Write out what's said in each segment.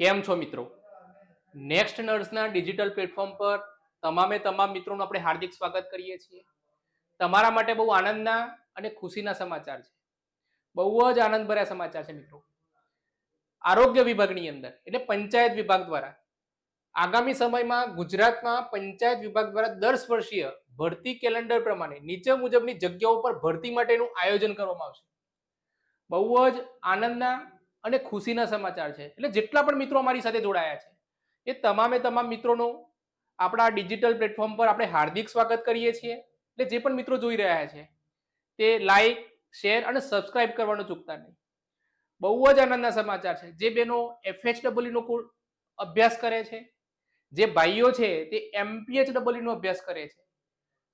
કેમ છો મિત્રો? નેક્સ્ટ નર્સના ડિજિટલ પ્લેટફોર્મ પર તમામે તમામ મિત્રોનું આપણે હાર્દિક સ્વાગત કરીએ છીએ. તમારા માટે બહુ આનંદના અને ખુશીના સમાચાર છે. બહુ જ આનંદભર્યા સમાચાર છે મિત્રો. આરોગ્ય વિભાગની અંદર, એટલે પંચાયત વિભાગ દ્વારા, આગામી સમયમાં ગુજરાતમાં પંચાયત વિભાગ દ્વારા દસ વર્ષીય ભરતી કેલેન્ડર પ્રમાણે, નીચે મુજબની જગ્યાઓ પર ભરતી માટેનું આયોજન કરવામાં આવશે. બહુ જ આનંદના અને ખુશીના સમાચાર છે. એટલે જેટલા પણ મિત્રો અમારી સાથે જોડાયા છે, એ તમામે તમામ મિત્રોનું આપણા ડિજિટલ પ્લેટફોર્મ પર આપણે હાર્દિક સ્વાગત કરીએ છીએ. એટલે જે પણ મિત્રો જોઈ રહ્યા છે, તે લાઈક, શેર અને સબસ્ક્રાઇબ કરવાનું ચૂકતા નહીં. બહુ જ આનંદના સમાચાર છે. જે બેનો એફએચડબલ્યુ નો અભ્યાસ કરે છે, જે ભાઈઓ છે, તે એમપીએચડબલ્યુ નો અભ્યાસ કરે છે.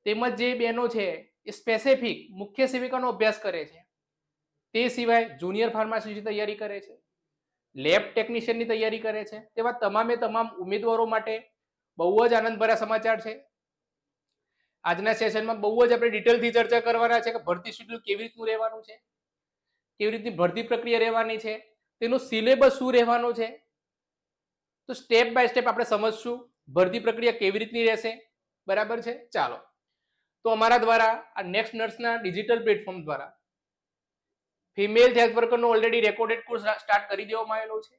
તેમજ જે બહેનો છે, એ સ્પેસિફિક મુખ્ય સેવિકાનો અભ્યાસ કરે છે. તે સિવાય જુનિયર ફાર્માસિસ્ટની તૈયારી કરે છે, લેબ ટેકનિશિયનની તૈયારી કરે છે, તેવા તમામે તમામ ઉમેદવારો માટે બહુ જ આનંદભર્યા સમાચાર છે. આજના સેશનમાં બહુ જ આપણે ડિટેલથી ચર્ચા કરવાના છે કે ભરતી શેડ્યુલ કેવી રીતનું રહેવાનું છે, કેવી રીતની ભરતી પ્રક્રિયા રહેવાની છે, તેનો સિલેબસ શું રહેવાનો છે, તો સ્ટેપ બાય સ્ટેપ આપણે સમજશું ભરતી પ્રક્રિયા કેવી રીતની રહેશે, બરાબર છે? ચાલો. તો અમારા દ્વારા આ નેક્સ્ટ નર્સના ડિજિટલ પ્લેટફોર્મ દ્વારા ફિમેલ હેલ્થ વર્કરનો ઓલરેડી રેકોર્ડેડ કોર્સ સ્ટાર્ટ કરી દેવામાં આવેલો છે.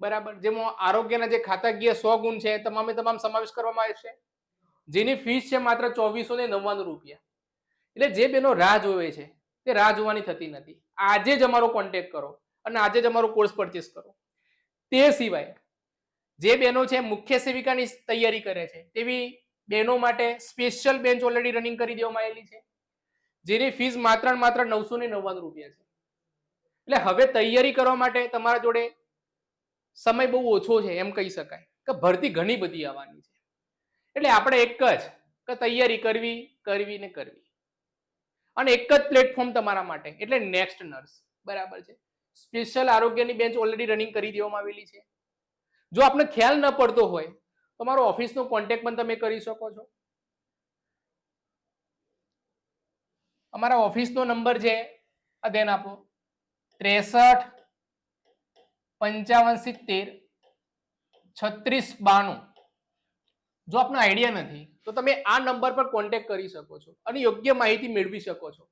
બરાબર? જેમાં આરોગ્યના જે ખાતાકીય સો ગુણ છે તમામે તમામ સમાવેશ કરવામાં આવશે જેની ફીસ છે માત્ર ચોવીસો ને નવ્વાણું રૂપિયા. એટલે જે બેનો રાહ જોવે છે, તે રાહ જોવાની થતી નથી. આજે જ અમારો કોન્ટેક્ટ કરો અને આજે જ અમારો કોર્સ પરચેસ કરો. તે સિવાય, જે બહેનો છે, મુખ્ય સેવિકાની તૈયારી કરે છે, તેવી બહેનો માટે સ્પેશિયલ બેન્ચ ઓલરેડી રનિંગ કરી દેવામાં આવેલી છે. જેની ફીસ માત્ર માત્ર નવસો ને નવ્વાણું રૂપિયા છે. એટલે હવે તૈયારી કરવા માટે તમારા જોડે સમય બહુ ઓછો છે, એમ કહી શકાય. કે ભરતી ઘણી બધી આવવાની છે. એટલે આપણે એક જ કે તૈયારી કરવી કરવી ને કરવી. અને એક જ પ્લેટફોર્મ તમારા માટે, એટલે નેક્સ્ટ નર્સ બરાબર છે? સ્પેશિયલ આરોગ્યની બેન્ચ ઓલરેડી રનિંગ કરી દેવામાં આવેલી છે. જો આપને ખ્યાલ ન પડતો હોય, તો મારો ઓફિસનો કોન્ટેક્ટ પણ તમે કરી શકો છો. અમારા ઓફિસનો નંબર છે આ ધ્યાન આપો. ત્રેસઠ, પંચાવન, સિત્તેર, છત્રીસ, બાણું. જો આપનો આઈડિયા નથી, તો તમે આ નંબર પર કોન્ટેક્ટ કરી શકો છો અને યોગ્ય માહિતી મેળવી શકો છો.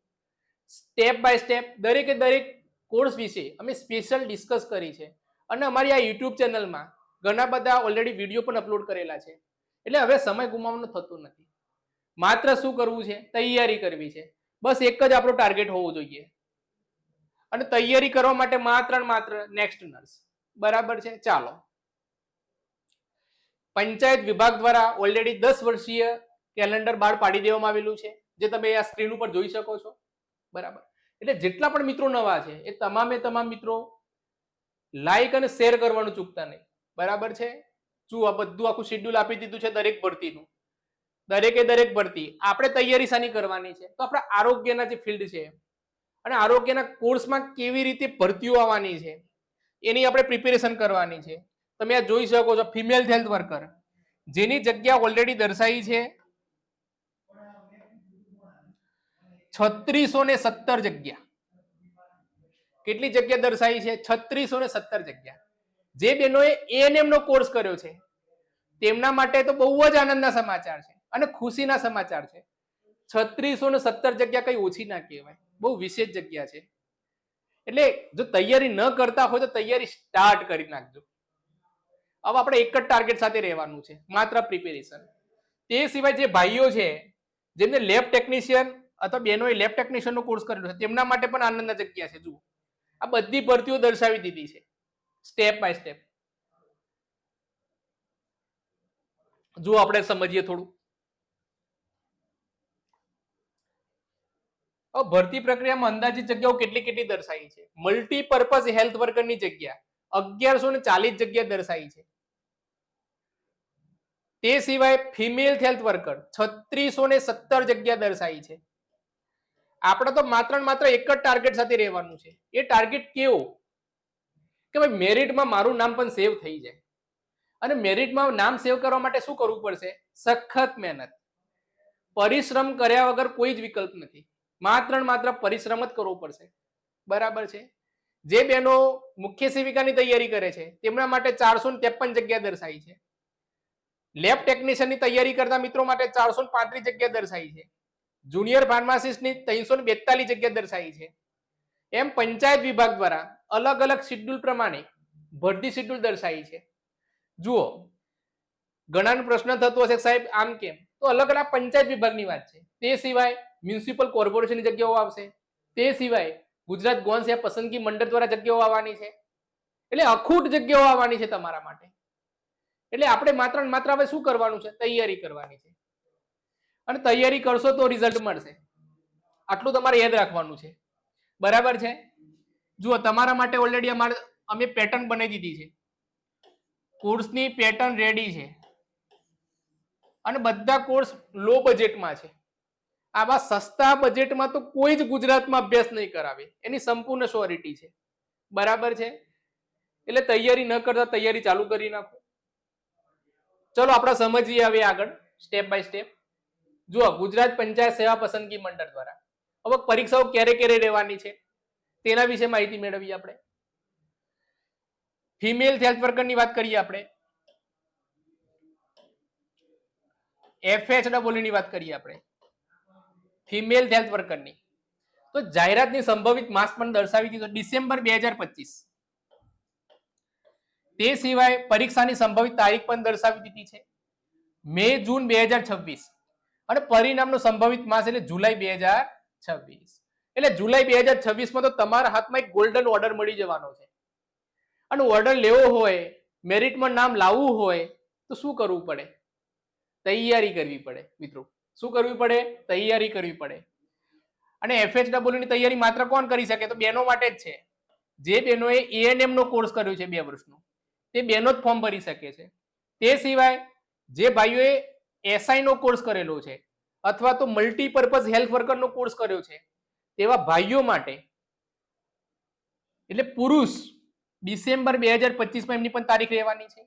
સ્ટેપ બાય સ્ટેપ દરેકે દરેક કોર્સ વિશે અમે સ્પેશિયલ ડિસ્કસ કરી છે. અને અમારી આ યુટ્યુબ ચેનલમાં ઘણા બધા ઓલરેડી વીડિયો પણ અપલોડ કરેલા છે. એટલે હવે સમય ગુમાવવાનો થતો નથી. માત્ર શું કરવું છે? તૈયારી કરવી છે. બસ એક જ આપણો ટાર્ગેટ હોવો જોઈએ. અને તૈયારી કરવા માટે માત્ર માત્ર નેક્સ્ટ નર્સ બરાબર છે? ચાલો. પંચાયત વિભાગ દ્વારા ઓલરેડી દસ વર્ષીય કેલેન્ડર બહાર પાડી દેવામાં આવેલું છે, જે તમે આ સ્ક્રીન ઉપર જોઈ શકો છો. બરાબર. એટલે જેટલા પણ મિત્રો નવા છે, એ તમામે તમામ મિત્રો લાઈક અને શેર કરવાનું ચૂકતા નહીં. બરાબર છે? જુઓ આ બધું આખું શેડ્યુલ આપી દીધું છે દરેક ભરતીનું? દરેકે દરેક ભરતી. આપણે તૈયારી શાની કરવાની છે? તો આપણા આરોગ્યના જે ફિલ્ડ છે, અને આરોગ્યના કોર્સમાં કેવી રીતે ભરતીઓ આવવાની છે, એની આપણે પ્રિપેરેશન કરવાની છે. તમે આ જોઈ શકો છો ફિમેલ હેલ્થ વર્કર જેની જગ્યા ઓલરેડી દર્શાવી છે છત્રીસો ને સત્તર જગ્યા. કેટલી જગ્યા દર્શાવી છે? છત્રીસો ને સત્તર જગ્યા. જે બહેનોએ એએનએમ નો કોર્સ કર્યો છે, તેમના માટે તો બહુ જ આનંદના સમાચાર છે. અને ખુશીના સમાચાર છે. છત્રીસો ને સત્તર જગ્યા કઈ ઓછી ના કહેવાય. બહુ વિશેષ જગ્યા છે. એટલે જો તૈયારી ન કરતા હોય તો તૈયારી સ્ટાર્ટ કરી નાખજો. હવે આપણે એક જ ટાર્ગેટ સાથે રહેવાનું છે. માત્ર પ્રિપેરેશન તે સિવાય જે ભાઈઓ છે, જેમને લેબ ટેકનિશિયન અથવા બહેનોએ લેબ ટેકનિશિયનનો કોર્સ કરેલો છે, તેમના માટે પણ આનંદના જગ્યા છે. જુઓ. આ બધી ભરતીઓ દર્શાવી દીધી છે. સ્ટેપ બાય સ્ટેપ જુઓ, આપણે સમજીએ થોડું. ભરતી પ્રક્રિયામાં અંદાજિત જગ્યાઓ કેટલી કેટલી દર્શાવી છે? મલ્ટીપર્પઝ હેલ્થ વર્કરની જગ્યા અગિયારસો ને ચાલીસ જગ્યા દર્શાવી છે. તે સિવાય ફિમેલ હેલ્થ વર્કર છત્રીસો ને સત્તર જગ્યા દર્શાવી છે. આપણે તો માત્ર માત્ર એક જ ટાર્ગેટ સાથે રહેવાનું છે. એ ટાર્ગેટ કેવો? કે ભાઈ મેરિટમાં મારું નામ પણ સેવ થઈ જાય. અને મેરિટમાં નામ સેવ કરવા માટે શું કરવું પડશે? સખત મહેનત. પરિશ્રમ કર્યા વગર કોઈ જ વિકલ્પ નથી. માત્ર માત્ર પરિશ્રમ જ કરવો પડશે. બરાબર છે? જે બહેનો મુખ્ય સેવિકાની તૈયારી કરે છે, તેમના માટે ચારસો ત્રેપન જગ્યા દર્શાવી છે. લેબ ટેકનિશિયનની તૈયારી કરતા મિત્રો માટે ચારસો પાંત્રીસ જગ્યા દર્શાવી છે. જુનિયર ફાર્માસિસ્ટની ત્રણસો બેતાલીસ જગ્યા દર્શાવી છે. એમ પંચાયત વિભાગ દ્વારા અલગ અલગ શિડ્યુલ પ્રમાણે ભરતી શિડ્યુલ દર્શાવી છે. જુઓ, ઘણાનો પ્રશ્ન થતો હશે સાહેબ, આમ કેમ? તો અલગ અલગ પંચાયત વિભાગની વાત છે. તે સિવાય મ્યુનિસિપલ કોર્પોરેશનની જગ્યાઓ આવશે. તે સિવાય ગુજરાત ગૌણ સેવા પસંદગી મંડળ દ્વારા જગ્યાઓ આવવાની છે. એટલે અખૂટ જગ્યાઓ આવવાની છે તમારા માટે. એટલે આપણે માત્ર માત્ર હવે શું કરવાનું છે? તૈયારી કરવાની છે. અને તૈયારી કરશો તો રિઝલ્ટ મળશે. આટલું તમારે યાદ રાખવાનું છે. બરાબર છે? જુઓ, તમારા માટે ઓલરેડી અમારે, અમે પેટર્ન બનાવી દીધી છે. કોર્સની પેટર્ન રેડી છે. અને બધા કોર્સ લો બજેટમાં છે. આવા સસ્તા બજેટમાં તો કોઈ જ ગુજરાતમાં અભ્યાસ નહીં કરાવે. એની સંપૂર્ણ શ્યોરિટી છે. બરાબર છે? એટલે તૈયારી ન કરતા તૈયારી ચાલુ કરી નાખો. ચલો, આપણે સમજીએ હવે આગળ સ્ટેપ બાય સ્ટેપ જુઓ, ગુજરાત પંચાયત સેવા પસંદગી મંડળ દ્વારા. હવે પરીક્ષાઓ ક્યારે ક્યારે રહેવાની છે? તેના વિશે માહિતી મેળવીએ આપણે. ફિમેલ હેલ્થ વર્કરની વાત કરીએ આપણે. એફએચડબલ્યુ ની વાત કરીએ આપણે. ફિમેલ હેલ્થ વર્કરની તો જાહેરાતની સંભવિત માસ પણ દર્શાવી દીધો ડિસેમ્બર બે હજાર પચીસ. તે સિવાય પરીક્ષાની સંભવિત તારીખ પણ દર્શાવી દીધી છે. મે જૂન બે હજાર છવ્વીસ. અને પરિણામનો સંભવિત માસ એટલે જુલાઈ બે હજાર છવ્વીસ. એટલે જુલાઈ બે હજાર છવ્વીસમાં તો તમારા હાથમાં એક ગોલ્ડન ઓર્ડર મળી જવાનો છે. અને ઓર્ડર લેવો હોય મેરિટમાં નામ લાવવું હોય, તો શું કરવું પડે? તૈયારી કરવી પડે, મિત્રો. શું કરવી પડે? તૈયારી કરવી પડે. અને એફએચડબલ્યુ ની તૈયારી માત્ર કોણ કરી શકે? તો બેનો માટે જ છે. જે બહેનોએ એએનએમ નો કોર્સ કર્યો છે બે વર્ષનો, તે બેનો જ ફોર્મ ભરી શકે છે. તે સિવાય જે ભાઈઓએ એસઆઈ નો કોર્સ કરેલો છે, અથવા તો મલ્ટીપર્પઝ હેલ્થ વર્કરનો કોર્સ કર્યો છે, તેવા ભાઈઓ માટે, એટલે પુરુષ ડિસેમ્બર બે હજાર પચીસમાં એમની પણ તારીખ રહેવાની છે.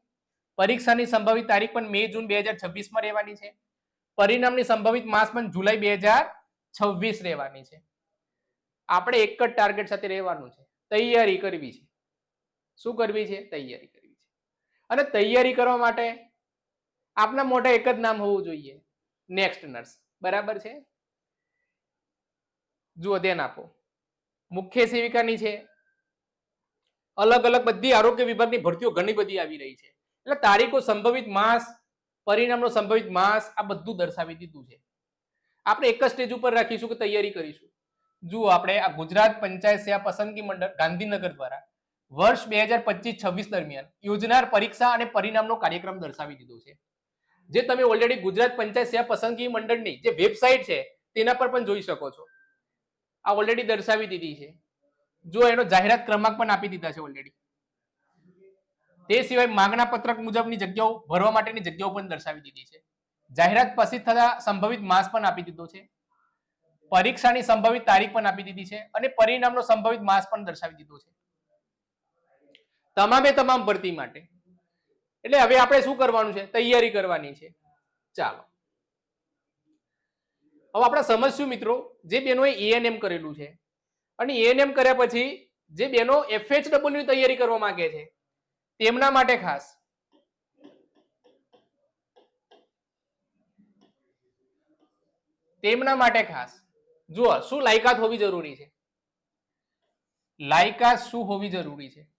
પરીક્ષાની સંભવિત તારીખ પણ મે જૂન બે હજાર છવ્વીસમાં રહેવાની છે. પરિણામની સંભવિત માસ પણ જુલાઈ બે હજાર છવ્વીસ રહેવાની છે. આપણે એક જ ટાર્ગેટ સાથે રહેવાનું છે. તૈયારી કરવી છે. શું કરવી છે? તૈયારી કરવી છે. અને તૈયારી કરવા માટે આપના મોઢે એક જ નામ હોવું જોઈએ. નેક્સ્ટ નર્સ બરાબર છે? જુઓ ધ્યાન આપો. મુખ્ય સેવિકાની છે. અલગ અલગ બધી આરોગ્ય વિભાગની ભરતીઓ ઘણી બધી આવી રહી છે. એટલે તારીખો સંભવિત માસ પરિણામનો સંભવિત માસ આ બધું દર્શાવી દીધું છે. આપણે એક જ સ્ટેજ ઉપર રાખીશું કે તૈયારી કરીશું. જુઓ, આપણે આ ગુજરાત પંચાયત સેવા પસંદગી મંડળ ગાંધીનગર દ્વારા વર્ષ બે હજાર પચીસ છવ્વીસ દરમિયાન યોજનાર પરીક્ષા અને પરિણામનો કાર્યક્રમ દર્શાવી દીધો છે. જે તમે ઓલરેડી ગુજરાત પંચાયત સેવા પસંદગી મંડળની જે વેબસાઇટ છે, તેના પર પણ જોઈ શકો છો. આ ઓલરેડી દર્શાવી દીધી છે. જો એનો જાહેરાત ક્રમાંક પણ આપી દીધા છે ઓલરેડી તે સિવાય માંગણા પત્રક મુજબની જગ્યાઓ ભરવા માટેની જગ્યાઓ પણ દર્શાવી દીધી છે. જાહેરાત પછી થતા સંભવિત માસ પણ આપી દીધો છે. પરીક્ષાની સંભવિત તારીખ પણ આપી દીધી છે અને પરિણામનો સંભવિત માસ પણ દર્શાવી દીધો છે. તમામે તમામ ભરતી માટે. એટલે હવે આપણે શું કરવાનું છે? તૈયારી કરવાની છે. ચાલો. હવે આપણે સમજશું મિત્રો, જે બેનોએ એએનએમ કરેલું છે. અને એએનએમ કર્યા પછી જે બેનો એફએચડબલ્યુ ની તૈયારી કરવા માંગે છે. તેમના માટે ખાસ. તેમના માટે ખાસ. જુઓ, શું લાયકાત હોવી જરૂરી છે? લાયકાત શું હોવી જરૂરી છે?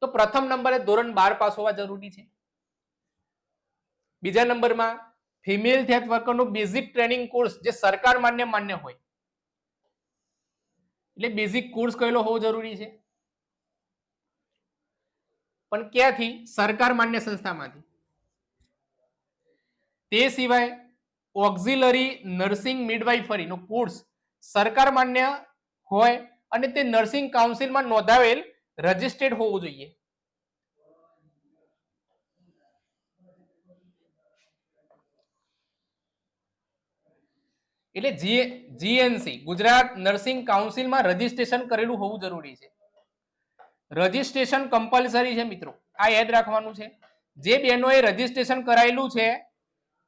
તો પ્રથમ નંબરે ધોરણ બાર પાસ હોવા જરૂરી છે. બીજા નંબરમાં ફિમેલ હેલ્થ વર્કરનો બેઝિક ટ્રેનિંગ કોર્સ જે સરકાર માન્ય માન્ય હોય. એટલે બેઝિક કોર્સ કરેલો હોવો જરૂરી છે? પણ ક્યાંથી? સરકાર માન્ય સંસ્થામાંથી. તે સિવાય ઓક્ઝિલરી નર્સિંગ મિડવાઇફરીનો કોર્સ સરકાર માન્ય હોય અને તે નર્સિંગ કાઉન્સિલમાં નોંધાવેલ રજિસ્ટર્ડ હોવું જોઈએ. એટલે જીએનસી ગુજરાત નર્સિંગ કાઉન્સિલમાં રજીસ્ટ્રેશન કરેલું હોવું જરૂરી છે. રજીસ્ટ્રેશન કમ્પલસરી છે મિત્રો. આ યાદ રાખવાનું છે. જે બહેનોએ રજીસ્ટ્રેશન કરાયેલું છે,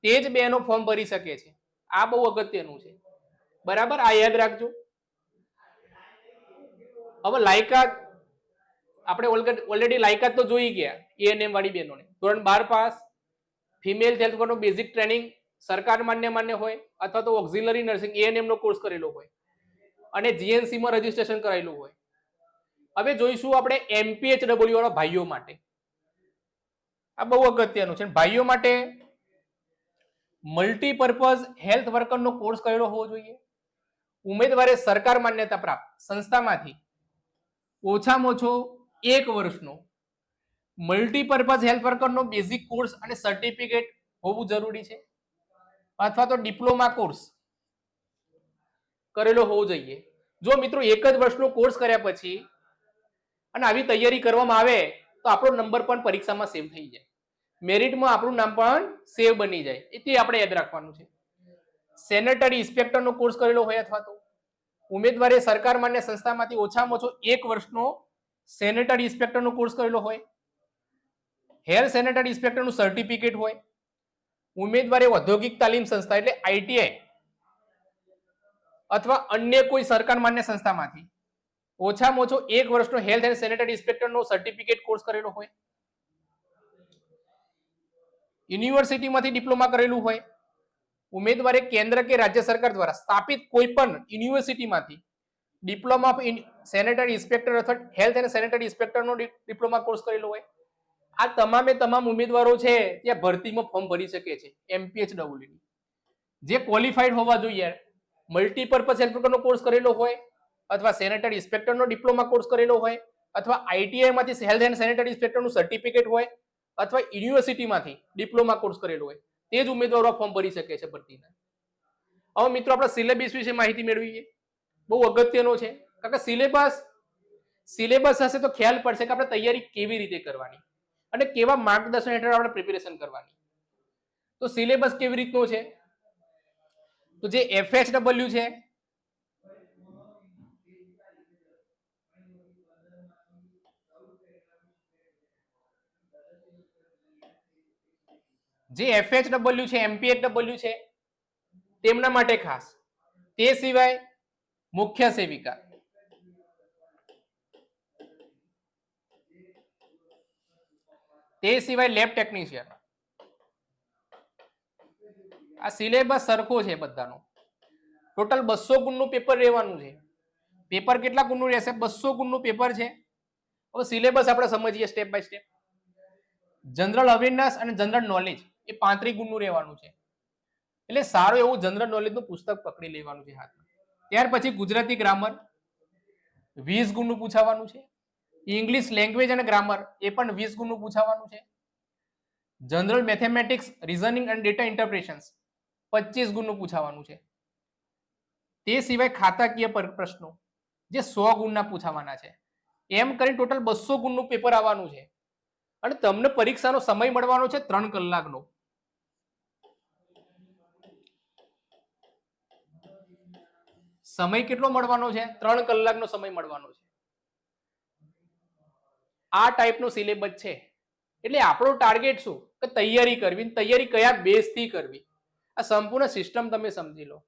તે જ બહેનો ફોર્મ ભરી શકે છે. આ બહુ અગત્યનું છે. બરાબર? આ યાદ રાખજો. હવે લાયકાત, આપણે ઓલરેડી લાયકાત તો જોઈ ગયા એએનએમ વાળી બહેનોને. ધોરણ બાર પાસ ફિમેલ હેલ્થ વર્કરનો બેઝિક ટ્રેનિંગ સરકાર માન્ય માન્ય હોય, અથવા તો ઓક્ઝિલરી નર્સિંગ એએનએમનો કોર્સ કરેલો હોય. અને જીએનસીમાં રજીસ્ટ્રેશન કરાયેલું હોય. હવે જોઈશું આપણે એમપીએચડબલ્યુ વાળા ભાઈઓ માટે. આ બહુ અગત્યનું છે ભાઈઓ માટે મલ્ટીપર્પઝ હેલ્થ વર્કરનો કોર્સ કરેલો હોવો જોઈએ. ઉમેદવારે સરકાર માન્યતા પ્રાપ્ત, સંસ્થામાંથી ઓછામાં ઓછો એક વર્ષનો મલ્ટીપર્પઝ હેલ્થ વર્કરનો બેઝિક કોર્સ અને સર્ટિફિકેટ હોવું જરૂરી છે. અથવા તો ડિપ્લોમા કોર્સ કરેલો હોવો જોઈએ. જો મિત્રો એક જ વર્ષનો કોર્સ કર્યા પછી અને આવી તૈયારી કરવામાં આવે તો આપણો નંબર પણ પરીક્ષામાં સેવ થઈ જાય. મેરિટમાં આપણું નામ પણ સેવ બની જાય. એ તે આપણે યાદ રાખવાનું છે. સેનેટરી ઇન્સ્પેક્ટરનો કોર્સ કરેલો હોય અથવા તો ઉમેદવારે સરકાર માન્ય સંસ્થામાંથી ઓછામાં ઓછો એક વર્ષનો સેનેટરી ઇન્સ્પેક્ટરનો કોર્સ કરેલો હોય. હેર સેનેટરી ઇન્સ્પેક્ટરનું સર્ટિફિકેટ હોય. ઉમેદવારે ઔદ્યોગિક તાલીમ સંસ્થા એટલે આઈટીઆઈ અથવા અન્ય કોઈ સરકાર માન્ય સંસ્થામાંથી ઓછામાં ઓછો એક વર્ષનો હેલ્થ એન્ડ સેનેટરી ઇન્સ્પેક્ટરનો સર્ટિફિકેટ કોર્સ કરેલો હોય. યુનિવર્સિટીમાંથી ડિપ્લોમા કરેલું હોય. ઉમેદવારે કેન્દ્ર કે રાજ્ય સરકાર દ્વારા સ્થાપિત કોઈ પણ યુનિવર્સિટીમાંથી ડિપ્લોમા ઓફ સેનેટરી ઇન્સ્પેક્ટર અથવા હેલ્થ એન્ડ સેનેટરી ઇન્સ્પેક્ટરનો ડિપ્લોમા કોર્સ કરેલો હોય. આ તમામે તમામ ઉમેદવારો છે ત્યાં ભરતીમાં ફોર્મ ભરી શકે છે એમપીએચ ડબલ્યુની જે ક્વોલિફાઈડ હોવા જોઈએ. મલ્ટીપર્પઝ હેલ્થ વર્કરનો કોર્સ કરેલો હોય. અથવા સેનેટરી ઇન્સ્પેક્ટરનો ડિપ્લોમા કોર્સ કરેલો હોય, અથવા આઈટીઆઈમાંથી હેલ્થ એન્ડ સેનેટરી ઇન્સ્પેક્ટરનું સર્ટિફિકેટ હોય, અથવા યુનિવર્સિટીમાંથી ડિપ્લોમા કોર્સ કરેલો હોય, તે જ ઉમેદવારો ફોર્મ ભરી શકે છે ભરતીના. હવે મિત્રો, આપણે સિલેબસ વિશે માહિતી મેળવીએ. બહુ અગત્યનો છે, કારણ કે સિલેબસ સિલેબસ હશે તો ખ્યાલ પડશે કે આપણે તૈયારી કેવી રીતે કરવાની અને કેવા માર્ગદર્શન હેઠળ આપણે પ્રિપેરેશન કરવાની. તો સિલેબસ કેવી રીતનો છે? તો જે એફએચડબલ્યુ છે જે એફએચડબલ્યુ છે એમપીએચડબલ્યુ છે, તેમના માટે ખાસ. તે સિવાય મુખ્ય સેવિકા. તે સિવાય લેબ ટેકનિશિયન આ સિલેબસ સરખો છે બધાનો. ટોટલ બસો ગુણનું પેપર રહેવાનું છે. પેપર કેટલા ગુણનું રહેશે? બસો ગુણનું પેપર છે. હવે સિલેબસ આપણે સમજીએ step by step general awareness અને જનરલ નોલેજ એ પાંત્રી ગુણનું રહેવાનું છે. એટલે સારું એવું જનરલ નોલેજનું પુસ્તક પકડી લેવાનું છે હાથમાં. ત્યાર પછી ગુજરાતી ગ્રામર વીસ ગુણનું પૂછાવાનું છે. ઇંગ્લિશ લેંગ્વેજ અને ગ્રામર એ પણ વીસ ગુણનું પૂછાવાનું છે. જનરલ મેથેમેટિક્સ રિઝનિંગ અને ડેટા ઇન્ટરપ્રેશન્સ પચીસ ગુણનું પૂછાવાનું છે. તે સિવાય ખાતાકીય પ્રશ્નો જે સો ગુણના પૂછાવાના છે. એમ કરીને ટોટલ બસો ગુણનું પેપર આવવાનું છે. અને તમને પરીક્ષાનો સમય મળવાનો છે ત્રણ કલાકનો. સમય કેટલો મળવાનો છે? ત્રણ કલાકનો સમય મળવાનો છે. આ ટાઈપનો સિલેબસ છે. એટલે આપણો ટાર્ગેટ શું? કે તૈયારી કરવી તૈયારી કયા બેઝથી કરવી? આ સંપૂર્ણ સિસ્ટમ તમે સમજી લો.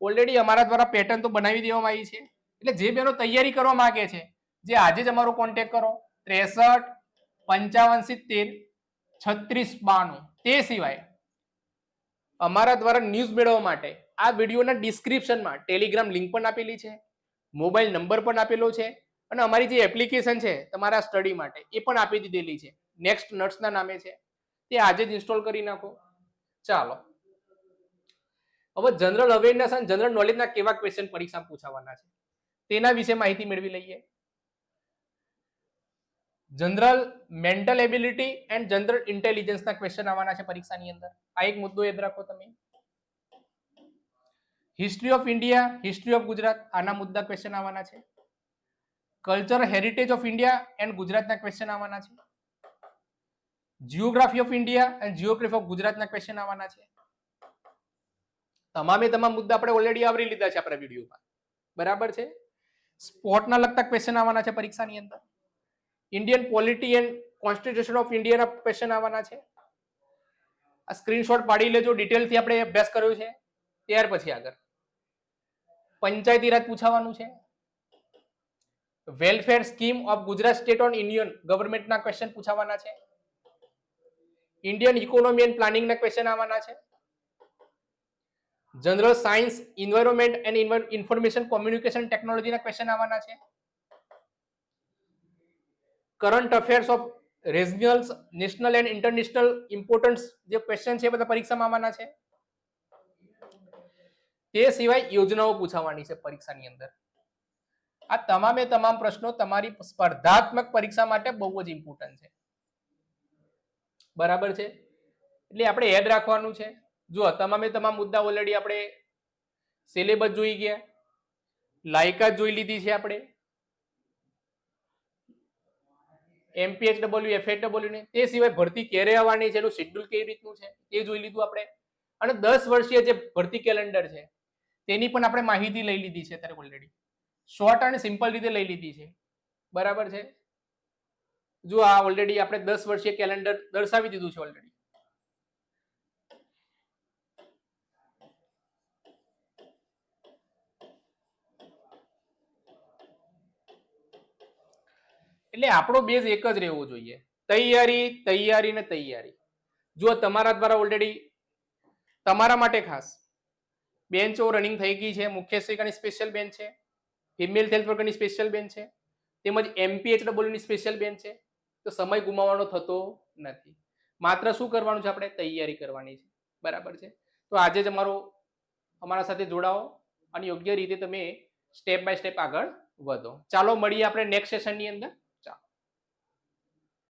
ઓલરેડી અમારા દ્વારા પેટર્ન તો બનાવી દેવામાં આવી છે. એટલે જે બહેનો તૈયારી કરવા માંગે છે, જે આજે જ અમારો કોન્ટેક્ટ કરો. ત્રેસઠ, પંચાવન સિત્તેર છત્રીસ, બાણું. તે સિવાય અમારા દ્વારા ન્યૂઝ મેળવવા માટે આ વિડીયોના ડિસ્ક્રિપ્શનમાં ટેલિગ્રામ લિંક પણ આપેલી છે મોબાઈલ નંબર પણ આપેલો છે અને અમારી જે એપ્લિકેશન છે તમારા સ્ટડી માટે એ પણ આપી દીધેલી છે. નેક્સ્ટ નટ્સના નામે છે. તે આજે જ ઇન્સ્ટોલ કરી નાખો. ચાલો. હવે જનરલ અવેરનેસ અને જનરલ નોલેજના કેવા ક્વેશ્ચન પરીક્ષા પૂછાવાના છે? તેના વિશે માહિતી મેળવી લઈએ. General mental ability and general ઇન્ટેલિજન્સના question આવવાના છે પરીક્ષાની અંદર. આ એક મુદ્દો યાદ રાખો તમે. History of India history of Gujarat આના મુદ્દા ક્વેશ્ચન આવવાના છે. Culture heritage of India and ગુજરાતના ક્વેશ્ચન આવવાના છે. Geography of India and geography of ગુજરાતના ક્વેશ્ચન આવવાના છે. તમામે તમામ મુદ્દા આપણે ઓલરેડી આવરી લીધા છે આપણા વિડીયોમાં બરાબર છે? સ્પોર્ટના લગતા ક્વેશ્ચન આવવાના છે પરીક્ષાની અંદર. Indian polity and constitution of ઇન્ડિયાના ક્વેશ્ચન આવવાના છે. આ સ્ક્રીનશોટ પાડી લેજો ડિટેલથી આપણે અભ્યાસ કર્યો છે. ત્યાર પછી આગળ. પંચાયતી રાજ પૂછાવાનું છે? Welfare scheme of Gujarat state on Indian ગવર્મેન્ટના question પૂછાવાના છે? ઇન્ડિયન ઇકોનોમી એન્ડ પ્લાનિંગના ક્વેશ્ચન આવવાના છે? General science environment and information communication ટેકનોલોજીના ક્વેશ્ચન આવવાના છે? Current affairs of regional national and international importance જે ક્વેશ્ચન છે બધા પરીક્ષામાં આવવાના છે? તે સિવાય યોજનાઓ પૂછાવાની છે પરીક્ષાની અંદર. આ તમામે તમામ પ્રશ્નો તમારી સ્પર્ધાત્મક પરીક્ષા માટે બહુ જ ઇમ્પોર્ટન્ટ છે. બરાબર છે? એટલે આપણે યાદ રાખવાનું છે. જુઓ, તમામે તમામ મુદ્દા ઓલરેડી આપણે સિલેબસ જોઈ ગયા. લાયકાત જોઈ લીધી છે આપણે. એમપીએચ ડબલ્યુ એફએચ ડબલ્યુ ને. તે સિવાય ભરતી ક્યારે આવવાની છે, એનું શેડ્યુલ કેવી રીતનું છે, એ જોઈ લીધું આપણે. અને દસ વર્ષીય જે ભરતી કેલેન્ડર છે તેની પણ આપણે માહિતી લઈ લીધી છે અત્યારે ઓલરેડી શોર્ટ અને સિમ્પલ રીતે લઈ લીધી છે. બરાબર છે? જો આ ઓલરેડી આપણે દસ વર્ષીય કેલેન્ડર દર્શાવી દીધું છે ઓલરેડી એટલે આપણો બેઝ એક જ રહેવો જોઈએ. તૈયારી તૈયારી ને તૈયારી. જો તમારા દ્વારા ઓલરેડી તમારા માટે ખાસ બેન્ચો રનિંગ થઈ ગઈ છે મુખ્ય શિક્ષકની સ્પેશિયલ બેન્ચ છે ફિમેલ હેલ્થ વર્કરની સ્પેશિયલ બેન્ચ છે, તેમજ એમપીએચની સ્પેશિયલ બેન્ચ છે, તો સમય ગુમાવવાનો થતો નથી. માત્ર શું કરવાનું છે આપણે? તૈયારી કરવાની છે. બરાબર છે? તો આજે જ અમારો, અમારા સાથે જોડાઓ અને યોગ્ય રીતે તમે સ્ટેપ બાય સ્ટેપ આગળ વધો. ચાલો મળીએ આપણે નેક્સ્ટ સેશનની અંદર.